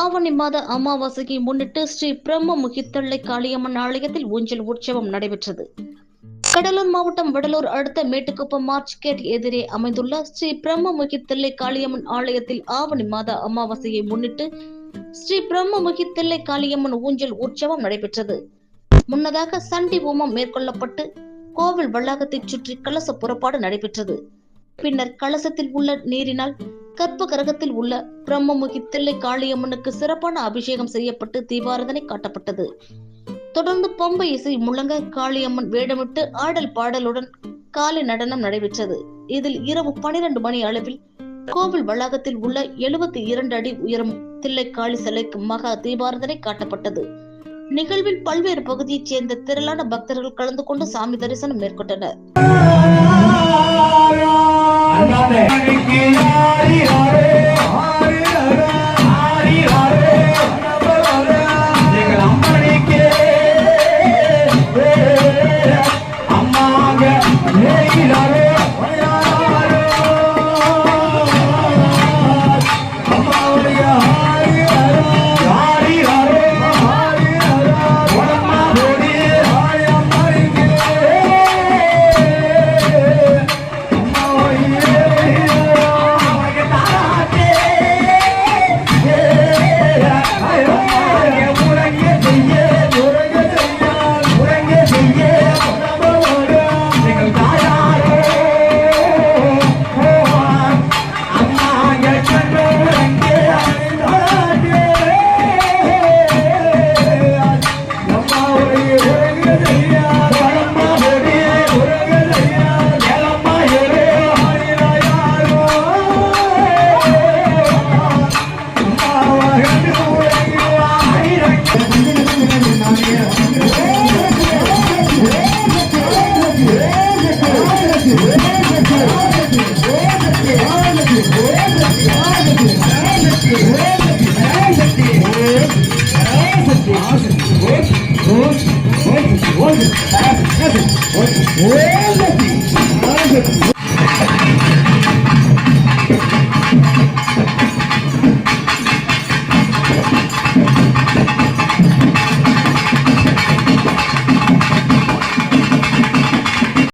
ஆவணி மாத அமாவாசையை முன்னிட்டு ஸ்ரீ பிரம்ம முகித்தள்ளை காளியம்மன் ஆலயத்தில் ஊஞ்சல் உற்சவம் நடைபெற்றது. கடலூர் மாவட்டம் வடலூர் அடுத்த மேட்டுக்குப்பம் மார்ச் கேட் எதிரே அமைந்துள்ள ஸ்ரீ பிரம்ம முகித்தள்ளை காளியம்மன் ஆலயத்தில் ஆவணி மாத அமாவாசையை முன்னிட்டு ஸ்ரீ பிரம்ம முகித்தள்ளை காளியம்மன் ஊஞ்சல் உற்சவம் நடைபெற்றது. முன்னதாக சண்டி ஹோமம் மேற்கொள்ளப்பட்டு கோவில் வளாகத்தை சுற்றி கலச புறப்பாடு நடைபெற்றது. பின்னர் கலசத்தில் உள்ள நீரினால் கற்ப கரகத்தில் உள்ள பிரம்மமுகி தில்லை காளியம்மனுக்கு சிறப்பான அபிஷேகம் செய்யப்பட்டு தீபாரதனை காட்டப்பட்டது. தொடர்ந்து பொம்பை இசை முழங்க காளியம்மன் வேடமிட்டு ஆடல் பாடலுடன் காலை நடனம் நடைபெற்றது. இதில் இரவு பனிரெண்டு மணி அளவில் கோவில் வளாகத்தில் உள்ள எழுபத்தி இரண்டு அடி உயரம் தில்லை காளி சிலைக்கு மகா தீபாரதனை காட்டப்பட்டது. நிகழ்வில் பல்வேறு பகுதியைச் சேர்ந்த திரளான பக்தர்கள் கலந்து கொண்டு சாமி தரிசனம் மேற்கொண்டனர். গতি আর গতি